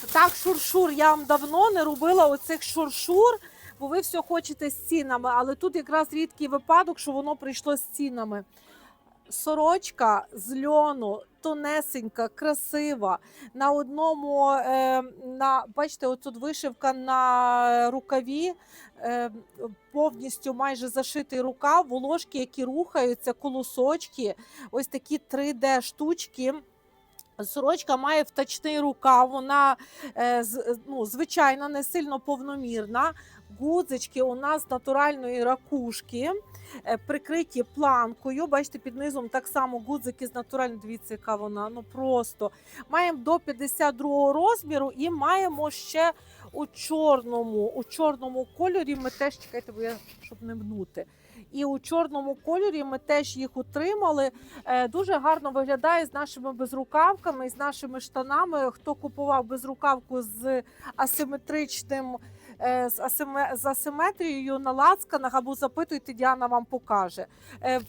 тут так шуршур. Я вам давно не робила оцих шуршур, бо ви все хочете з цінами, але тут якраз рідкий випадок, що воно прийшло з цінами. Сорочка з льону, тонесенька, красива. На одному, е, на, бачите, отут вишивка на рукаві, е, повністю майже зашитий рукав, волошки, які рухаються, колосочки, ось такі 3D-штучки. Сорочка має втачний рукав, вона е, з- ну, звичайно не сильно повномірна. Гудзички у нас натуральної ракушки, е, прикриті планкою. Бачите, під низом так само гудзики з натуральної. Дивіться, яка вона. Ну просто маємо до 52 розміру і маємо ще у чорному, у чорному кольорі. Ми теж чекайте, бо я щоб не мнути. І у чорному кольорі ми теж їх утримали. Е, Дуже гарно виглядає з нашими безрукавками і з нашими штанами. Хто купував безрукавку з асиметричним. е, З, асиме- з асиметрією на лацканах або запитуйте, Діана вам покаже. Е,